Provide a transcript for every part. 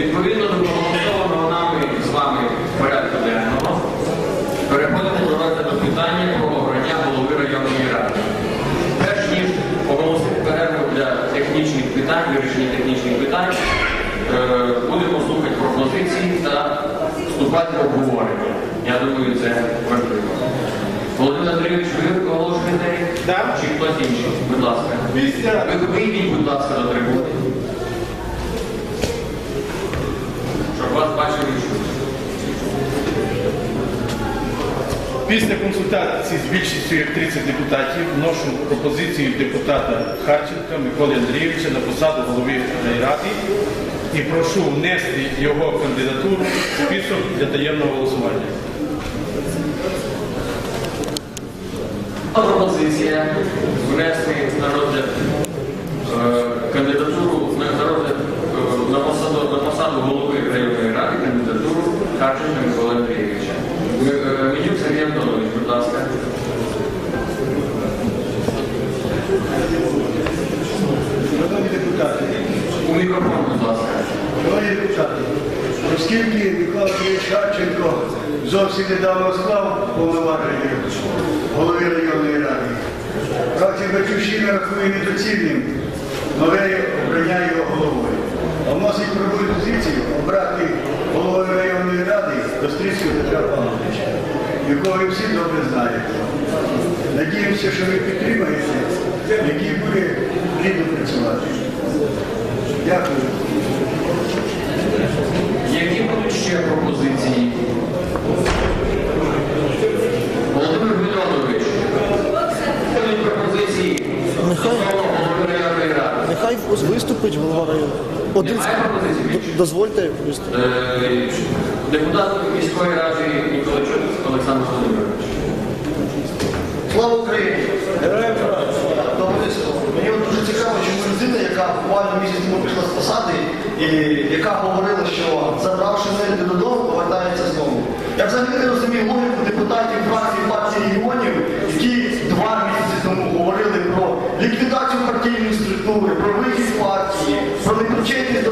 Відповідно до проголосованого нами з вами порядку денного, переходимо до розгляду питання про обрання голови районної ради. Перш ніж оголосити перерву для технічних питань, вирішення технічних питань, е, будемо слухати пропозиції та вступати в обговорення. Я думаю, це важливо. Володимир Андрійович, ви оголошуєте? Да. Чи хтось інший? Будь ласка. Вийдіть, будь ласка, до трибуни. Щоб вас бачили і чули. Після консультації з більшістю як 30 депутатів вношу пропозицію депутата Харченка Миколи Андрійовича на посаду голови райради і прошу внести його кандидатуру в список для таємного голосування. Пропозиція внести на розгляд е, кандидатуру на на розгляд е, на посаду, на посаду голови районної ради кандидатуру Харченка Миколи Андрійовича. Е, Сергій Антонович, будь ласка. Шановні депутати, У мікрофон, будь ласка. шановні депутати, оскільки Микола Сергійович Харченко зовсім недавно склав повноваження голови районної ради, фракція Батьківщина рахує недоцільним нове обрання його головою. А вносить пропозицію обрати головою ради Кострицького Петра Павловича, якого ви всі добре знаєте. Надіємося, що ви підтримаєте, який буде плідно працювати. Дякую. Які будуть ще пропозиції? Володимир Дмитрович, будуть пропозиції стосовно голови районної ради. Нехай виступить голова району. Один з- дозвольте виступити. Депутат міської ради Ніколайчук Олександр Володимирович. Слава Україні! Героям. Мені от дуже цікаво, чому людина, яка буквально місяць тому пішла з посади, і яка говорила, що забравши землю додому, повертається знову. Я взагалі не розумію логіку депутатів фракції партії регіонів, які два місяці тому говорили про ліквідацію партійної структури, про вихід партії, про непричетність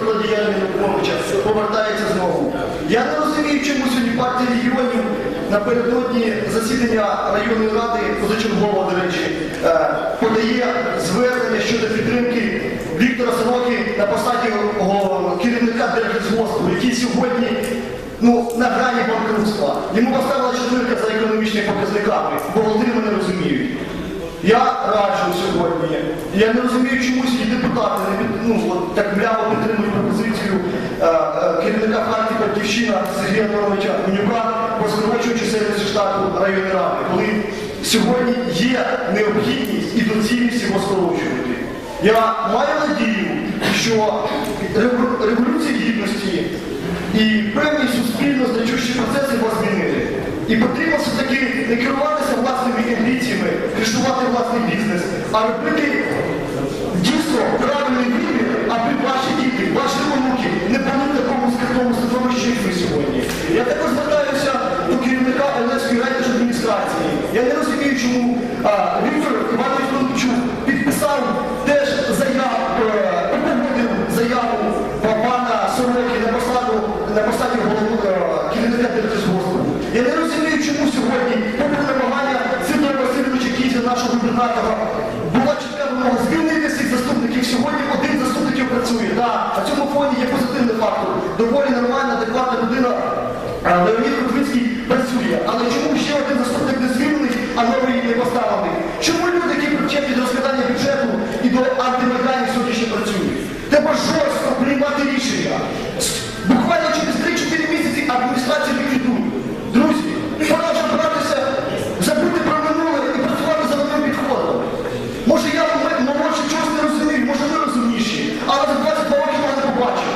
повертається знову. Я не розумію, чому сьогодні партія регіонів напередодні засідання районної ради, позачергового, до речі, е, подає звернення щодо підтримки Віктора Сороки на посаді керівника Держгосгоспу, який сьогодні ну, на грані банкрутства. Йому поставила четвірка за економічними показниками, бо Володимир не розуміють. Я раджу сьогодні. Я не розумію, чому сьогодні депутати не ну, так мляво підтримують пропозицію Батьківщина Сергія Антоновича Гунюка, розкорочуючи сервіс штату районної ради, коли сьогодні є необхідність і доцільність його скорочувати. Я маю надію, що революція гідності і певні суспільно значущі процеси вас змінили. І потрібно все-таки не керуватися власними амбіціями, кришувати власний бізнес, а робити дійсно правильний вибір, аби ваші діти, ваші онуки не були в такому становищі, як сьогодні. Я також звертаюся до керівника Олевської райдержадміністрації. Я не розумію, чому а, Віктор Іванович Франчук підписав теж заяву, е, погодив заяву пана Сороки на посаду на посаді голови е, керівника Держгоспу. Я не розумію, чому сьогодні, попри намагання Сидора Васильовича Кізя, нашого губернатора, була чітка вимога звільнити всіх заступників. Сьогодні один з заступників працює. Да, на цьому фоні є позитивний фактор. Доволі нормальна, адекватна людина. а, Леонід Крутвицький працює. Але чому ще один заступник не звільнений, а новий не поставлений? Чому люди, які причетні до розкладання бюджету і до антимайданів сьогодні ще працюють? Треба жорстко приймати рішення. Буквально через 3-4 місяці адміністрацію ліквідують. Друзі, пора вже братися, забути про минуле і працювати за новим підходом. Може я м- молодший чогось не розумію, може ви розумніші, але за 22 роки я не побачив.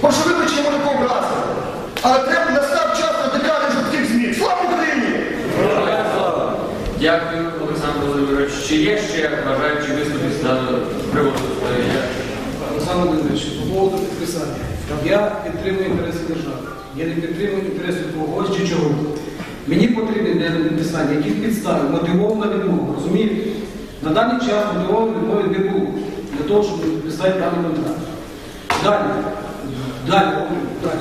Прошу вибачення, може пообрази. Але треба настав час радикальних жорстких змін. Слава Україні! Дякую, Олександр Володимирович. Чи є ще бажаючі виступити з даного приводу? Е, я- Олександр Володимирович, по поводу підписання. Я підтримую інтереси держави. Я не підтримую інтереси когось чи чого. Мені потрібно для підписання якісь підстави, мотивована відмова. Розумієте? На даний час мотивованої відмови не було для того, щоб підписати даний контракт. Далі. Далі. Далі.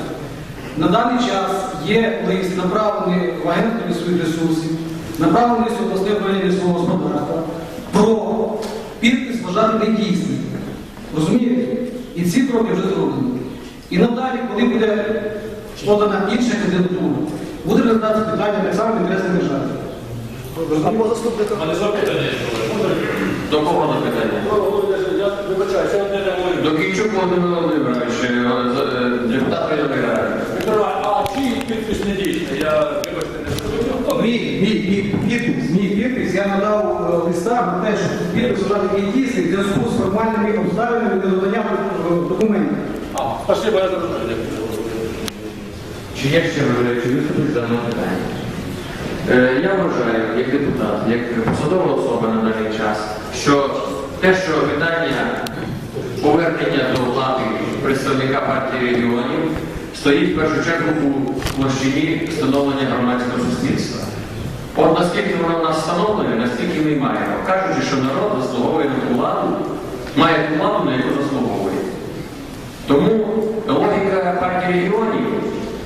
На даний час є лист, направлений в агентство лісових ресурсів, направлений в обласне управління лісового господарства про підпис вважати недійсним. Розумієте? І ці кроки вже зроблені. І надалі, коли буде подана інша кандидатура, буде розглядатися питання так само в інтересах держави. Або заступника. До кого запитання? До Кінчук Володимира Володимировича, е, е, депутат ради. А чий підпис не дійсний? Я вибачте не скажу. Мій, мій, мій підпис, мій підпис, я надав е, листа на те, що підпис вважати є дійсний в зв'язку з формальними обставинами недодання е, документів. Спасибо, я зрозумів. Чи є ще бажаючі виступити з даного питання? Е, Я вважаю, як депутат, як посадова особа на даний час, що те, що питання повернення до влади представника партії регіонів стоїть в першу чергу у площині встановлення громадського суспільства. От наскільки воно в нас встановлене, настільки ми маємо. Кажучи, що народ заслуговує на ту владу, має ту владу, на яку заслуговує. Тому логіка партії регіонів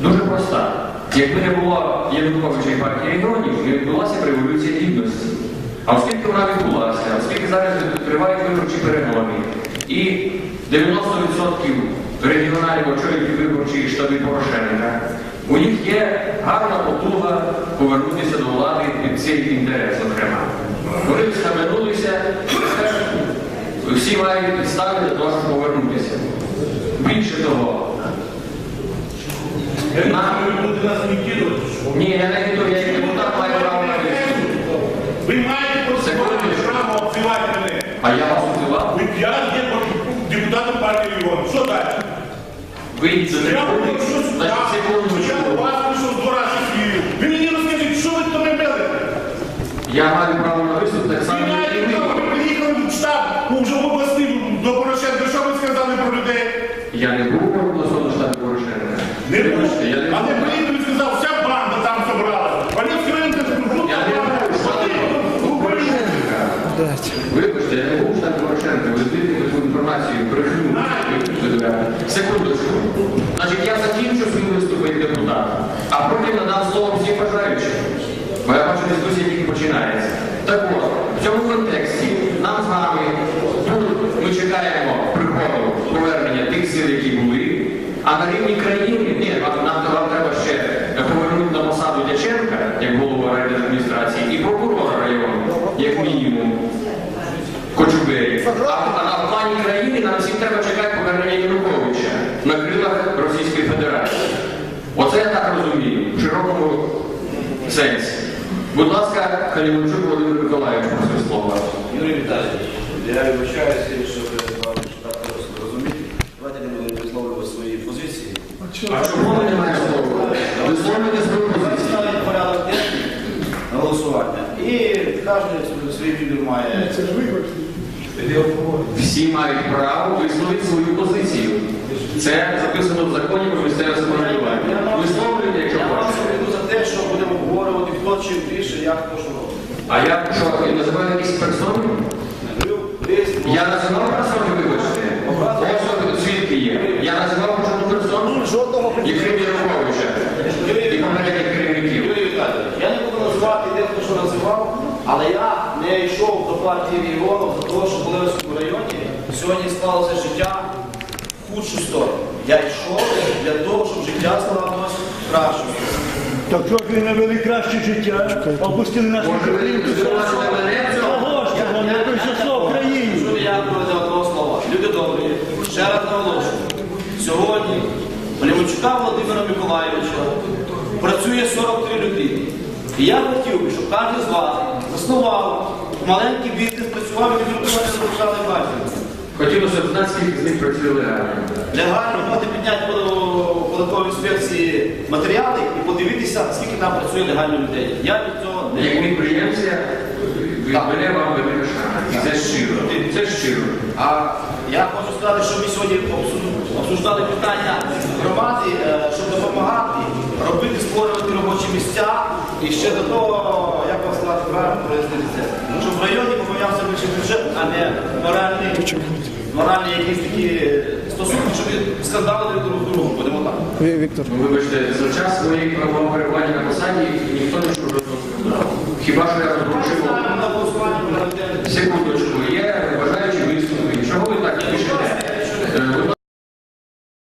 дуже проста. Якби не було Януковича і партії регіонів, не відбулася б революція гідності. А оскільки вона відбулася, оскільки зараз тривають виборчі перемоги, і 90% регіоналів очолюють виборчі штаби Порошенка, у них є гарна потуга повернутися до влади під цей інтерес, зокрема. Вони схаменулися, всі мають підстави для того, щоб повернутися. Більше того, нам... Ні, я не йду, я депутат маю право на виступ. Ви маєте Секундочку. право обзивати мене. А я вас узивав? Ви я є депутатом партії регіону. Що далі? Ви це не Я говорю, що Значить, я у вас прийшов два рази. Ви мені розкажіть, що ви то не? Я маю право на виступ так Ви само, як і маєте ви. право, ви приїхали в штаб, ну, вже в області до Порошенка. Що ви сказали про людей? Я не був у обласному штабі Порошенка. Не було. Вибачте, я не А не був. приїхали і сказав, вся банда там собралась. Вони скриньте, Я не був у штабі Порошенка. Вибачте, я не був у штабі Порошенка. Ви звідки таку інформацію брехню. Секундочку. Значить, я закінчу свій виступ як депутат, а потім надам слово всім бажаючим. Бо я бачу, дискусія тільки починається. Так от, в цьому контексті нам з вами тут ми чекаємо приходу повернення тих сил, які були. А на рівні країни, ні, вам, нам, вам треба ще повернути на посаду Дяченка, як голову райдержадміністрації, і прокурора району, як мінімум. Кочубеї. А, а на плані країни нам всім треба чекати повернення Януковича на крилах Російської Федерації. Оце я так розумію, в широкому сенсі. Будь ласка, Халімончук Володимир Миколаївич, просив слова. Юрій Віталійович, я вибачаюся, що ви що так просто розуміти. Давайте не будемо висловлювати свої позиції. А чому ви не маєте слова? Висловлюйте свою позицію. Ставить порядок денний на голосування. І кожен свій вибір має. Це ж вибір. Всі мають право висловити свою позицію. Це записано в законі про місцеве самоврядування. Висловлюйте, якщо вам хочете. говорю за те, що будемо обговорювати, хто чим більше, як хто що робить. А я що, я називаю якісь персони? Я називав персони, вибачте. Ось свідки є. Я називав кожну персону Жодного Єфремія Януковича і попередніх керівників. Я не буду називати де хто що називав, але я партії регіону за того, що в Болевському районі сьогодні склалося життя в худшу сторону. Я йшов для того, щоб життя стало кращим. Так що ж ви навели краще життя, опустили в цьому? Того ж того, не той слово в країні. Що я за одного слова. Люди добрі, ще раз наголошую. Сьогодні Полівчука Володимира Миколайовича працює 43 людини. І я хотів би, щоб кожен з вас заснував маленький бізнес, працював і відрукувати за державний бачення. Хотілося б знати, скільки з них працює легально. Легально можете підняти по податковій інспекції матеріали і подивитися, скільки там працює легально людей. Я від цього не Як підприємця, від мене вам велика шана. І це щиро. Це щиро. А я хочу сказати, що ми сьогодні обсуждали питання громади, е, щоб допомагати, робити, створювати робочі місця і ще до того, як права прояснитися, щоб в районі побоявся вищий бюджет, а не моральні, моральні якісь такі стосунки, щоб скандали друг другу. будемо так. Віктор. Ну, вибачте, за час своєї правоперебування на посаді ніхто не зробив. Хіба що я розрушив? Секундочку, є бажаючі виступи. Чого ви так пишете?